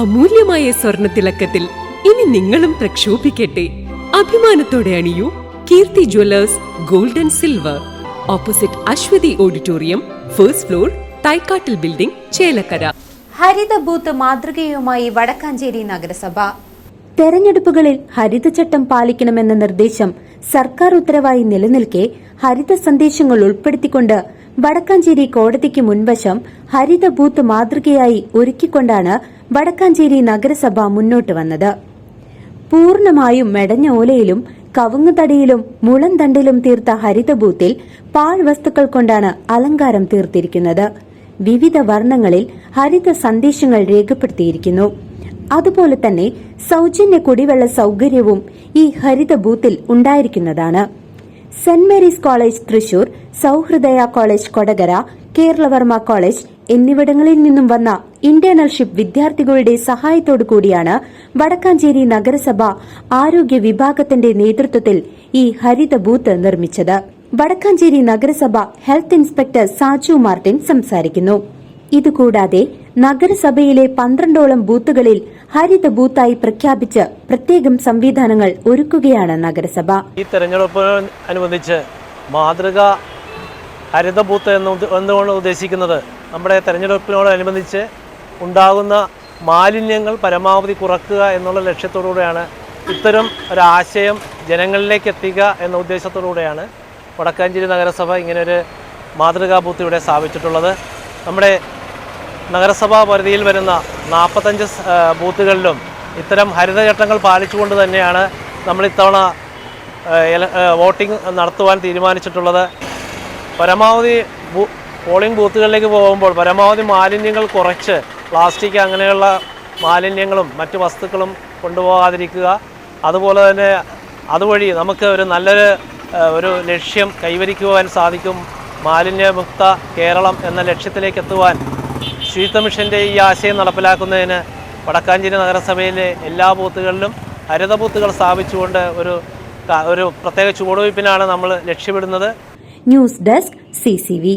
അമൂല്യമായ സ്വർണ തിളക്കത്തിൽ ഇനി നിങ്ങളും പ്രക്ഷോഭിക്കട്ടെ. അഭിമാനത്തോടെ അണിയൂ Keerthi jewellers gold and silver. Opposite Aswathi auditorium first floor തൈക്കാട്ടിൽ building Chelakkara. ഹരിത ബൂത്ത് മാതൃകയുമായി വടക്കാഞ്ചേരി നഗരസഭ. തെരഞ്ഞെടുപ്പുകളിൽ ഹരിതചട്ടം പാലിക്കണമെന്ന നിർദ്ദേശം സർക്കാർ ഉത്തരവായി നിലനിൽക്കെ ഹരിത സന്ദേശങ്ങൾ ഉൾപ്പെടുത്തിക്കൊണ്ട് വടക്കാഞ്ചേരി കോടതിക്ക് മുൻവശം ഹരിത ബൂത്ത് മാതൃകയായി ഒരുക്കിക്കൊണ്ടാണ് വടക്കാഞ്ചേരി നഗരസഭ മുന്നോട്ട് വന്നത്. പൂർണമായും മെടഞ്ഞ ഓലയിലും കവുങ്ങുതടിയിലും മുളന്തണ്ടിലും തീർത്ത ഹരിത ബൂത്തിൽ പാഴ്വസ്തുക്കൾ കൊണ്ടാണ് അലങ്കാരം തീർത്തിരിക്കുന്നത്. വിവിധ വർണങ്ങളിൽ ഹരിത സന്ദേശങ്ങൾ രേഖപ്പെടുത്തിയിരിക്കുന്നു. അതുപോലെ തന്നെ സൗജന്യ കുടിവെള്ള സൗകര്യവും ഈ ഹരിത ബൂത്തിൽ ഉണ്ടായിരിക്കുന്നതാണ്. Saint Mary's college Thrissur Sahrudaya college Kodakara Keralavarma college എന്നിവിടങ്ങളിൽ നിന്നും വന്ന ഇന്റേണൽഷിപ്പ് വിദ്യാർത്ഥികളുടെ സഹായത്തോടു കൂടിയാണ് വടക്കാഞ്ചേരി നഗരസഭ ആരോഗ്യ വിഭാഗത്തിന്റെ നേതൃത്വത്തിൽ ഈ ഹരിത ബൂത്ത് നിർമ്മിച്ചത്. വടക്കാഞ്ചേരി നഗരസഭ ഹെൽത്ത് ഇൻസ്പെക്ടർ സാജു മാർട്ടിൻ സംസാരിക്കുന്നു. ഇതുകൂടാതെ നഗരസഭയിലെ പന്ത്രണ്ടോളം ബൂത്തുകളിൽ ഹരിത ബൂത്തായി പ്രഖ്യാപിച്ച് പ്രത്യേകം സംവിധാനങ്ങൾ ഒരുക്കുകയാണ് നഗരസഭ. ഈ തെരഞ്ഞെടുപ്പിനനുബന്ധിച്ച് മാതൃക ഹരിത ബൂത്ത് എന്ന് എന്തുകൊണ്ട് ഉദ്ദേശിക്കുന്നത്? നമ്മുടെ തെരഞ്ഞെടുപ്പിനോടനുബന്ധിച്ച് ഉണ്ടാകുന്ന മാലിന്യങ്ങൾ പരമാവധി കുറക്കുക എന്നുള്ള ലക്ഷ്യത്തോടുകൂടെയാണ് ഇത്തരം ഒരാശയം ജനങ്ങളിലേക്ക് എത്തിക്കുക എന്ന ഉദ്ദേശത്തോടുകൂടെയാണ് വടക്കാഞ്ചേരി നഗരസഭ ഇങ്ങനൊരു മാതൃകാ ബൂത്ത് ഇവിടെ സ്ഥാപിച്ചിട്ടുള്ളത്. നമ്മുടെ നഗരസഭാ പരിധിയിൽ വരുന്ന നാൽപ്പത്തഞ്ച് ബൂത്തുകളിലും ഇത്തരം ഹരിതചട്ടങ്ങൾ പാലിച്ചുകൊണ്ട് തന്നെയാണ് ആ, വോട്ടിംഗ് നടത്തുവാൻ തീരുമാനിച്ചിട്ടുള്ളത്. പരമാവധി പോളിംഗ് ബൂത്തുകളിലേക്ക് പോകുമ്പോൾ പരമാവധി മാലിന്യങ്ങൾ കുറച്ച് പ്ലാസ്റ്റിക് അങ്ങനെയുള്ള മാലിന്യങ്ങളും മറ്റു വസ്തുക്കളും കൊണ്ടുപോകാതിരിക്കുക. അതുപോലെ തന്നെ അതുവഴി നമുക്ക് ഒരു നല്ലൊരു ഒരു ലക്ഷ്യം കൈവരിക്കുവാൻ സാധിക്കും. മാലിന്യമുക്ത കേരളം എന്ന ലക്ഷ്യത്തിലേക്ക് എത്തുവാൻ ശുചിത്വ മിഷന്റെ ഈ ആശയം നടപ്പിലാക്കുന്നതിന് വടക്കാഞ്ചേരി നഗരസഭയിലെ എല്ലാ ബൂത്തുകളിലും ഹരിത ബൂത്തുകൾ സ്ഥാപിച്ചുകൊണ്ട് ഒരു ഒരു പ്രത്യേക ചുവടുവയ്പ്പിനാണ് നമ്മൾ ലക്ഷ്യമിടുന്നത്. News desk CCV